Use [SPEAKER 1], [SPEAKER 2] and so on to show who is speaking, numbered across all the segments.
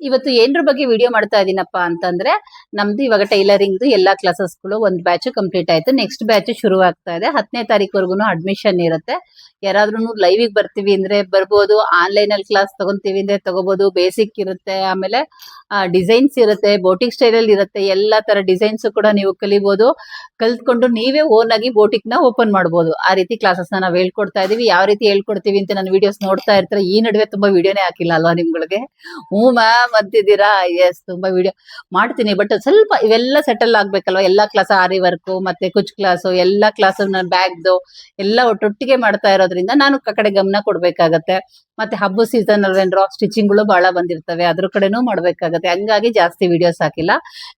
[SPEAKER 1] ಇವತ್ತು ಏನ್ರ ಬಗ್ಗೆ ವಿಡಿಯೋ ಮಾಡ್ತಾ ಇದೀನಪ್ಪ ಅಂತಂದ್ರೆ, ನಮ್ದು ಇವಾಗ ಟೈಲರಿಂಗ್ದು ಎಲ್ಲಾ ಕ್ಲಾಸಸ್ಗಳು ಒಂದ್ ಬ್ಯಾಚ್ ಕಂಪ್ಲೀಟ್ ಆಯ್ತು. ನೆಕ್ಸ್ಟ್ ಬ್ಯಾಚ್ ಶುರು ಆಗ್ತಾ ಇದೆ. ಹತ್ತನೇ ತಾರೀಕುವರೆಗೂ ಅಡ್ಮಿಷನ್ ಇರುತ್ತೆ. ಯಾರಾದ್ರೂ ಲೈವಿಗೆ ಬರ್ತೀವಿ ಅಂದ್ರೆ ಬರ್ಬೋದು. ಆನ್ಲೈನ್ ಅಲ್ಲಿ ಕ್ಲಾಸ್ ತಗೊಂತೀವಿ ಅಂದ್ರೆ ತಗೋಬಹುದು ಬೇಸಿಕ್ ಇರುತ್ತೆ. ಆಮೇಲೆ ಡಿಸೈನ್ಸ್ ಇರುತ್ತೆ. ಬೋಟಿಕ್ ಸ್ಟೈಲ್ ಅಲ್ಲಿ ಇರುತ್ತೆ. ಎಲ್ಲಾ ತರ ಡಿಸೈನ್ಸ್ ಕೂಡ ನೀವು ಕಲಿಬಹುದು ಕಲ್ತ್ಕೊಂಡು ನೀವೇ ಓನ್ ಆಗಿ ಬೋಟಿಕ್ನ ಓಪನ್ ಮಾಡಬಹುದು ಆ ರೀತಿ ಕ್ಲಾಸಸ್ ನಾವು ಹೇಳ್ಕೊಡ್ತಾ ಇದೀವಿ. ಯಾವ ರೀತಿ ಹೇಳ್ಕೊಡ್ತೀವಿ ಅಂತ ನಾನು ವಿಡಿಯೋಸ್ ನೋಡ್ತಾ ಇರ್ತಾರೆ, ಈ ನಡುವೆ ತುಂಬಾ ವಿಡಿಯೋನೇ ಹಾಕಿಲ್ಲ ಅಲ್ವಾ ನಿಮ್ಗಳಿಗೆ? ಹ್ಞೂ ಮ್ಯಾಮ್ ಅಂತಿದ್ದೀರಾ? ಎಸ್ ತುಂಬಾ ವಿಡಿಯೋ ಮಾಡ್ತೀನಿ ಬಟ್ ಸ್ವಲ್ಪ ಇವೆಲ್ಲ ಸೆಟಲ್ ಆಗ್ಬೇಕಲ್ವಾ? ಎಲ್ಲಾ ಕ್ಲಾಸ್ ಆರಿ ವರ್ಕ್ ಮತ್ತೆ ಕುಚ್ ಕ್ಲಾಸ್ ಎಲ್ಲಾ ಕ್ಲಾಸ್ ಬ್ಯಾಗ್ದು ಎಲ್ಲ ಒಟ್ಟೊಟ್ಟಿಗೆ ಮಾಡ್ತಾ ಇರೋದ್ರಿಂದ ನಾನು ಆ ಕಡೆ ಗಮನ ಕೊಡ್ಬೇಕಾಗತ್ತೆ. ಮತ್ತೆ ಹಬ್ಬ ಸೀಸನ್ ಅಲ್ವೇನ್ರೋ ಸ್ಟಿಚಿಂಗ್ಗಳು ಬಹಳ ಬಂದಿರ್ತವೆ, ಅದ್ರ ಕಡೆನೂ ಮಾಡ್ಬೇಕಾಗತ್ತೆ. ಹಂಗಾಗಿ ಜಾಸ್ತಿ ವಿಡಿಯೋಸ್ ಹಾಕಿಲ್ಲ.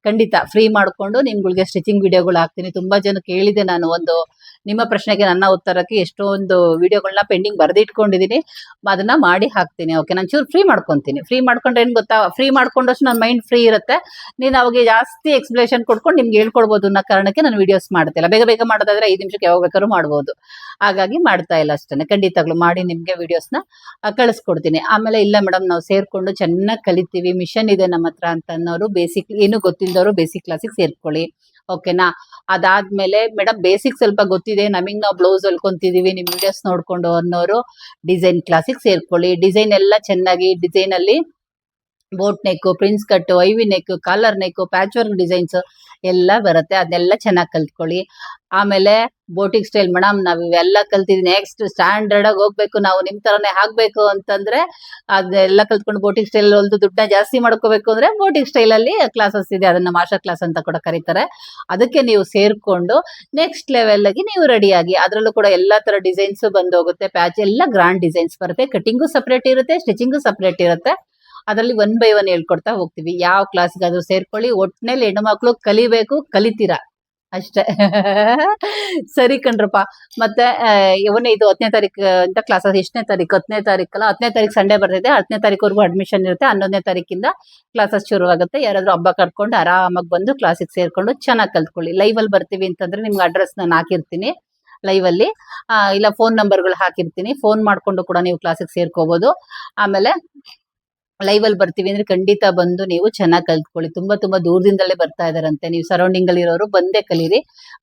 [SPEAKER 1] ಖಂಡಿತ ಫ್ರೀ ಮಾಡ್ಕೊಂಡು ನಿಮ್ಗಳಿಗೆ ಸ್ಟಿಚಿಂಗ್ ವಿಡಿಯೋಗಳು ಹಾಕ್ತೀನಿ. ತುಂಬಾ ಜನ ಕೇಳಿದೆ ನಾನು ಒಂದು, ನಿಮ್ಮ ಪ್ರಶ್ನೆಗೆ ನನ್ನ ಉತ್ತರಕ್ಕೆ ಎಷ್ಟೊಂದು ವಿಡಿಯೋಗಳನ್ನ ಪೆಂಡಿಂಗ್ ಬರ್ದಿಟ್ಕೊಂಡಿದೀನಿ. ಅದನ್ನ ಮಾಡಿ ಹಾಕ್ತೀನಿ ಓಕೆ ನಾನು ಚೂರು ಫ್ರೀ ಮಾಡ್ಕೊಂತೀನಿ. ಫ್ರೀ ಮಾಡ್ಕೊಂಡ್ರೆ ಏನ್ ಗೊತ್ತಾ? ಫ್ರೀ ಮಾಡ್ಕೊಂಡಷ್ಟು ನನ್ನ ಮೈಂಡ್ ಫ್ರೀ ಇರುತ್ತೆ. ನೀನು ಅವಾಗ ಜಾಸ್ತಿ ಎಕ್ಸ್ಪ್ಲೇಷನ್ ಕೊಡ್ಕೊಂಡು ನಿಮ್ಗೆ ಹೇಳ್ಕೊಡ್ಬೋದು ಅನ್ನೋ ಕಾರಣಕ್ಕೆ ನಾನು ವಿಡಿಯೋಸ್ ಮಾಡ್ತಿಲ್ಲ. ಬೇಗ ಬೇಗ ಮಾಡೋದಾದ್ರೆ ಐದು ನಿಮಿಷಕ್ಕೆ ಯಾವಾಗ ಬೇಕಾದ್ರೂ ಮಾಡ್ಬೋದು. ಹಾಗಾಗಿ ಮಾಡ್ತಾ ಇಲ್ಲ ಅಷ್ಟೇ ಖಂಡಿತಗಳು ಮಾಡಿ ನಿಮಗೆ ವಿಡಿಯೋಸ್ನ ಕಳಿಸ್ಕೊಡ್ತೀನಿ. ಆಮೇಲೆ ಇಲ್ಲ ಮೇಡಮ್ ನಾವು ಸೇರ್ಕೊಂಡು ಚೆನ್ನಾಗಿ ಕಲಿತೀವಿ. ಮಿಷನ್ ಇದೆ ನಮ್ಮ ಹತ್ರ ಅಂತ ಅನ್ನೋರು ಬೇಸಿಕ್ ಏನು ಗೊತ್ತಿಲ್ಲದವರು ಬೇಸಿಕ್ ಕ್ಲಾಸಿಗೆ ಸೇರ್ಕೊಳ್ಳಿ. ಓಕೆನಾ ಅದಾದ್ಮೇಲೆ ಮೇಡಮ್ ಬೇಸಿಕ್ ಸ್ವಲ್ಪ ಗೊತ್ತಿದೆ. ನಮಗೆ ನಾವು ಬ್ಲೌಸ್ ಹೊಲ್ಕೊಂತಿದೀವಿ. ನಿಮ್ ವಿಡಿಯೋಸ್ ನೋಡ್ಕೊಂಡು ಅನ್ನೋರು ಡಿಸೈನ್ ಕ್ಲಾಸಿಗೆ ಸೇರ್ಕೊಳ್ಳಿ. ಡಿಸೈನ್ ಎಲ್ಲ ಚೆನ್ನಾಗಿ ಡಿಸೈನ್ ಅಲ್ಲಿ boat neck prince cut ivy neck collar neck patch work designs ಎಲ್ಲ ಬರುತ್ತೆ. ಅದನ್ನೆಲ್ಲ ಚೆನ್ನಾಗಿ ಕಲ್ತ್ಕೊಳ್ಳಿ. ಆಮೇಲೆ ಬೋಟಿಂಗ್ ಸ್ಟೈಲ್ ಮೇಡಮ್ ನಾವ್ ಇವೆಲ್ಲ ಕಲ್ತಿದ್ವಿ ನೆಕ್ಸ್ಟ್ ಸ್ಟ್ಯಾಂಡರ್ಡ್ ಆಗಿ ಹೋಗ್ಬೇಕು. ನಾವು ನಿಮ್ ತರನೇ ಹಾಕ್ಬೇಕು ಅಂತಂದ್ರೆ ಅದೆಲ್ಲ ಕಲ್ತ್ಕೊಂಡು ಬೋಟಿಂಗ್ ಸ್ಟೈಲ್ ಒಂದು ದುಡ್ಡನ್ನ ಜಾಸ್ತಿ ಮಾಡ್ಕೋಬೇಕು ಅಂದ್ರೆ ಬೋಟಿಂಗ್ ಸ್ಟೈಲ್ ಅಲ್ಲಿ ಕ್ಲಾಸಸ್ ಇದೆ. ಅದನ್ನ ಮಾಸ್ಟರ್ ಕ್ಲಾಸ್ ಅಂತ ಕೂಡ ಕರೀತಾರೆ. ಅದಕ್ಕೆ ನೀವು ಸೇರ್ಕೊಂಡು ನೆಕ್ಸ್ಟ್ ಲೆವೆಲ್ ಆಗಿ ನೀವು ರೆಡಿ ಆಗಿ, ಅದರಲ್ಲೂ ಕೂಡ ಎಲ್ಲಾ ತರ ಡಿಸೈನ್ಸ್ ಬಂದು ಹೋಗುತ್ತೆ ಪ್ಯಾಚ್ ಎಲ್ಲ ಗ್ರಾಂಡ್ ಡಿಸೈನ್ಸ್ ಬರುತ್ತೆ. ಕಟಿಂಗು ಸಪ್ರೇಟ್ ಇರುತ್ತೆ ಸ್ಟಿಚಿಂಗು ಸಪ್ರೇಟ್ ಇರುತ್ತೆ. ಅದರಲ್ಲಿ ಒನ್ ಬೈ ಒನ್ ಹೇಳ್ಕೊಡ್ತಾ ಹೋಗ್ತೀವಿ. ಯಾವ ಕ್ಲಾಸ್ಗಾದ್ರೂ ಸೇರ್ಕೊಳ್ಳಿ ಒಟ್ನಲ್ಲಿ ಹೆಣ್ಮಕ್ಳು ಕಲಿಬೇಕು ಕಲಿತೀರಾ? ಅಷ್ಟೇ. ಸರಿ ಕಣ್ರಪ್ಪ. ಮತ್ತೆ ಇವನೇ ಇದು ಹತ್ತನೇ ತಾರೀಕು ಅಂತ ಕ್ಲಾಸಸ್ ಎಷ್ಟನೇ ತಾರೀಕು? ಹತ್ತನೇ ತಾರೀಕಲ್ಲ? ಹತ್ತನೇ ತಾರೀಕು ಸಂಡೇ ಬರ್ತಿದೆ ಹತ್ತನೇ ತಾರೀಕುವರೆಗೂ ಅಡ್ಮಿಷನ್ ಇರುತ್ತೆ. ಹನ್ನೊಂದನೇ ತಾರೀಕಿಂದ ಕ್ಲಾಸಸ್ ಶುರುವಾಗುತ್ತೆ. ಯಾರಾದ್ರೂ ಹಬ್ಬ ಕಟ್ಕೊಂಡು ಆರಾಮಾಗಿ ಬಂದು ಕ್ಲಾಸಿಗೆ ಸೇರ್ಕೊಂಡು ಚೆನ್ನಾಗಿ ಕಲ್ತ್ಕೊಳ್ಳಿ. ಲೈವಲ್ಲಿ ಬರ್ತೀವಿ ಅಂತಂದ್ರೆ ನಿಮ್ಗೆ ಅಡ್ರೆಸ್ ನಾನು ಹಾಕಿರ್ತೀನಿ. ಲೈವ್ ಅಲ್ಲಿ. ಆ, ಇಲ್ಲ ಫೋನ್ ನಂಬರ್ಗಳು ಹಾಕಿರ್ತೀನಿ. ಫೋನ್ ಮಾಡ್ಕೊಂಡು ಕೂಡ ನೀವು ಕ್ಲಾಸಿಗೆ ಸೇರ್ಕೋಬಹುದು ಆಮೇಲೆ ಲೈವ್ ಅಲ್ಲಿ ಬರ್ತೀವಿ ಅಂದ್ರೆ ಖಂಡಿತ ಬಂದು ನೀವು ಚೆನ್ನಾಗಿ ಕಲ್ತ್ಕೊಳ್ಳಿ. ತುಂಬಾ ತುಂಬಾ ದೂರದಿಂದಲೇ ಬರ್ತಾ ಇದಾರಂತೆ. ನೀವು ಸರೌಂಡಿಂಗ್ ಅಲ್ಲಿ ಇರೋರು ಬಂದೇ ಕಲೀರಿ.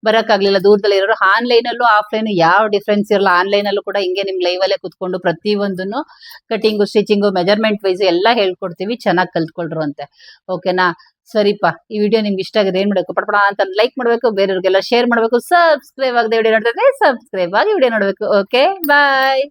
[SPEAKER 1] ಬರಕ್ಕಾಗ್ಲಿಲ್ಲ ದೂರದಲ್ಲಿ ಇರೋರು ಆನ್ಲೈನ್ ಅಲ್ಲೂ ಆಫ್ಲೈನ್ ಯಾವ ಡಿಫ್ರೆನ್ಸ್ ಇರಲ್ಲ. ಆನ್ಲೈನ್ ಅಲ್ಲೂ ಕೂಡ ಹಿಂಗೆ ನಿಮ್ ಲೈವ್ ಅಲ್ಲೇ ಕುತ್ಕೊಂಡು ಪ್ರತಿ ಒಂದನ್ನು ಕಟಿಂಗು ಸ್ಟಿಚಿಂಗು ಮೆಜರ್ಮೆಂಟ್ ವೈಸ್ ಎಲ್ಲ ಹೇಳ್ಕೊಡ್ತೀವಿ. ಚೆನ್ನಾಗಿ ಕಲ್ತ್ಕೊಳ್ರು ಅಂತೆ ಓಕೆನಾ ಸರಿಪಾ. ಈ ವಿಡಿಯೋ ನಿಮ್ಗೆ ಇಷ್ಟ ಆಗಿದೆ ಏನ್ ಮಾಡಬೇಕು? ಪಡಪಡ ಅಂತ ಲೈಕ್ ಮಾಡ್ಬೇಕು. ಬೇರೆಯವ್ರಿಗೆಲ್ಲ ಶೇರ್ ಮಾಡ್ಬೇಕು. ಸಬ್ಸ್ಕ್ರೈಬ್ ಆಗದೆ ವಿಡಿಯೋ ನೋಡಿದ್ರೆ ಸಬ್ಸ್ಕ್ರೈಬ್ ಆಗಿ ವಿಡಿಯೋ ನೋಡ್ಬೇಕು. Okay bye